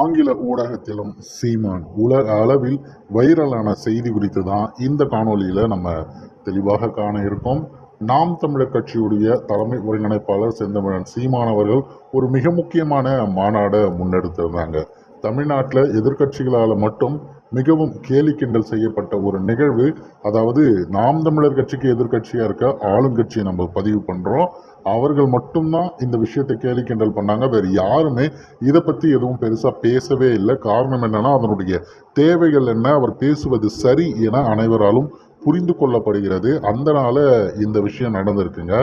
ஆங்கில ஊடகத்திலும் சீமான் உலக அளவில் வைரலான செய்தி குறித்து தான் இந்த காணொளியில் நம்ம தெளிவாக காண இருக்கோம். நாம் தமிழர் கட்சியுடைய தலைமை ஒருங்கிணைப்பாளர் செந்தமிழன் சீமான் அவர்கள் ஒரு மிக முக்கியமான மாநாடை முன்னெடுத்திருந்தாங்க. தமிழ்நாட்டில் எதிர்க்கட்சிகளால் மட்டும் மிகவும் கேலி கிண்டல் செய்யப்பட்ட ஒரு நிகழ்வு. அதாவது நாம் தமிழர் கட்சிக்கு எதிர்க்கட்சியாக இருக்க ஆளுங்கட்சியை நம்ம பதிவு பண்ணுறோம் அவர்கள் மட்டும்தான் இந்த விஷயத்தை கேலி கிண்டல் பண்ணாங்க. வேறு யாருமே இதை பற்றி எதுவும் பெருசாக பேசவே இல்லை. காரணம் என்னன்னா அதனுடைய தேவைகள் என்ன அவர் பேசுவது சரி என அனைவராலும் புரிந்து கொள்ளப்படுகிறது. அந்த நாள இந்த விஷயம் நடந்திருக்குங்க.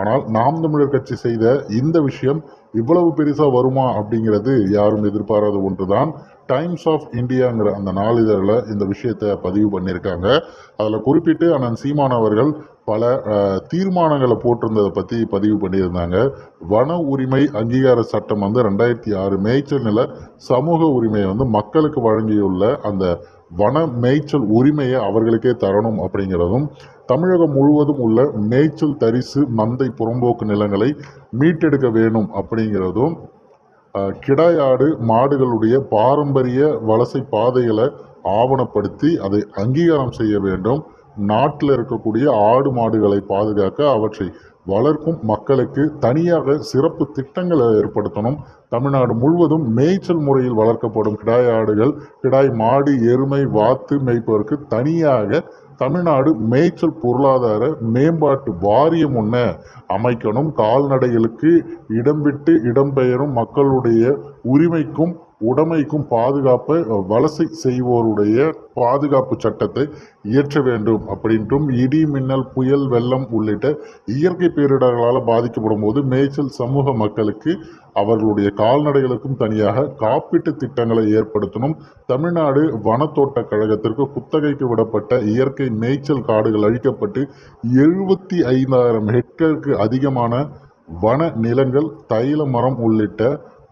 ஆனால் நாம் தமிழர் கட்சி செய்த இந்த விஷயம் இவ்வளவு பெருசாக வருமா அப்படிங்கிறது யாரும் எதிர்பாராத ஒன்று தான் டைம்ஸ் ஆஃப் இந்தியாங்கிற அந்த நாளிதழில் இந்த விஷயத்தை பதிவு பண்ணியிருக்காங்க. அதில் குறிப்பிட்டு அண்ணன் சீமான் அவர்கள் பல தீர்மானங்களை போட்டிருந்ததை பற்றி பதிவு பண்ணியிருந்தாங்க. வன உரிமை அங்கீகார சட்டம் வந்து ரெண்டாயிரத்தி ஆறு மேய்ச்சல் நில சமூக உரிமையை வந்து மக்களுக்கு வழங்கியுள்ள அந்த வன மேய்ச்சல் உரிமையை அவர்களுக்கே தரணும் அப்படிங்கிறதும் தமிழகம் முழுவதும் உள்ள மேய்ச்சல் தரிசு மந்தை புறம்போக்கு நிலங்களை மீட்டெடுக்க வேணும் அப்படிங்கிறதும் அஹ், கிடாயாடு மாடுகளுடைய பாரம்பரிய வலசை பாதைகளை ஆவணப்படுத்தி அதை அங்கீகாரம் செய்ய வேண்டும். நாட்டில் இருக்கக்கூடிய ஆடு மாடுகளை பாதுகாக்க அவற்றை வளர்க்கும் மக்களுக்கு தனியாக சிறப்பு திட்டங்களை ஏற்படுத்தணும். தமிழ்நாடு முழுவதும் மேய்ச்சல் முறையில் வளர்க்கப்படும் கிடாய் ஆடுகள் கிடாய் மாடு எருமை வாத்து மேய்ப்பதற்கு தனியாக தமிழ்நாடு மேய்ச்சல் பொருளாதார மேம்பாட்டு வாரியம் ஒன்று அமைக்கணும். கால்நடைகளுக்கு இடம் விட்டு இடம்பெயரும் மக்களுடைய உரிமைக்கும் உடைமைக்கும் பாதுகாப்பு வலசை செய்வோருடைய பாதுகாப்பு சட்டத்தை இயற்ற வேண்டும் அப்படின்றும் இடி மின்னல் புயல் வெள்ளம் உள்ளிட்ட இயற்கை பேரிடர்களால் பாதிக்கப்படும் போது மேய்ச்சல் சமூக மக்களுக்கு அவர்களுடைய கால்நடைகளுக்கும் தனியாக காப்பீட்டு திட்டங்களை ஏற்படுத்தணும். தமிழ்நாடு வனத்தோட்ட கழகத்திற்கு குத்தகைக்கு விடப்பட்ட இயற்கை மேய்ச்சல் காடுகள் அழிக்கப்பட்டு எழுபத்தி ஐந்தாயிரம் ஹெக்டருக்கு அதிகமான வன நிலங்கள் தைல மரம் உள்ளிட்ட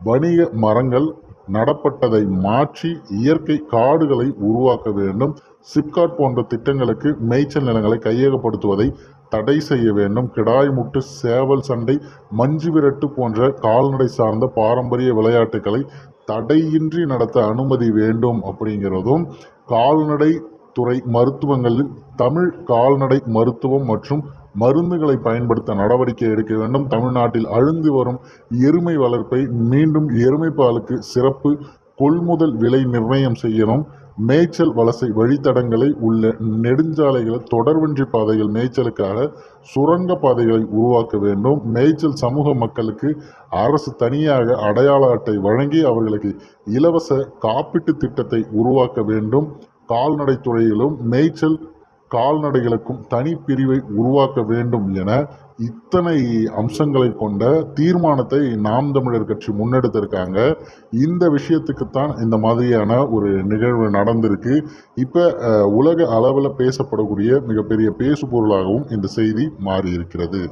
வணிக மரங்கள் நடப்பட்டதை மாற்றி இயற்கை காடுகளை உருவாக்க வேண்டும். சிப்காட் போன்ற திட்டங்களுக்கு மேய்ச்சல் நிலங்களை கையகப்படுத்துவதை தடை செய்ய வேண்டும். கிடாய் முட்டு சேவல் சண்டை மஞ்சு விரட்டு போன்ற கால்நடை சார்ந்த பாரம்பரிய விளையாட்டுகளை தடையின்றி நடத்த அனுமதி வேண்டும் அப்படிங்கிறதும் கால்நடை துறை மருத்துவங்களில் தமிழ் கால்நடை மருத்துவம் மற்றும் மருந்துகளை பயன்படுத்த நடவடிக்கை எடுக்க வேண்டும். தமிழ்நாட்டில் அழுந்து வரும் எருமை வளர்ப்பை மீண்டும் எருமை பாலுக்கு சிறப்பு கொள்முதல் விலை நிர்ணயம் செய்யணும். மேய்ச்சல் வலசை வழித்தடங்களை உள்ள நெடுஞ்சாலைகள் தொடர்வன்றி பாதைகள் மேய்ச்சலுக்காக சுரங்க பாதைகளை உருவாக்க வேண்டும். மேய்ச்சல் சமூக மக்களுக்கு அரசு தனியாக அடையாள அட்டை வழங்கி அவர்களுக்கு இலவச காப்பீட்டு திட்டத்தை உருவாக்க வேண்டும். கால்நடை துறையிலும் மேய்ச்சல் கால்நடைகளுக்கும் தனி பிரிவை உருவாக்க வேண்டும் என இத்தனை அம்சங்களை கொண்ட தீர்மானத்தை நாம் தமிழர் கட்சி முன்னெடுத்திருக்காங்க. இந்த விஷயத்துக்குத்தான் இந்த மாதிரியான ஒரு நிகழ்வு நடந்திருக்கு. இப்போ உலக அளவில் பேசப்படக்கூடிய மிகப்பெரிய பேசு பொருளாகவும் இந்த செய்தி மாறி இருக்கிறது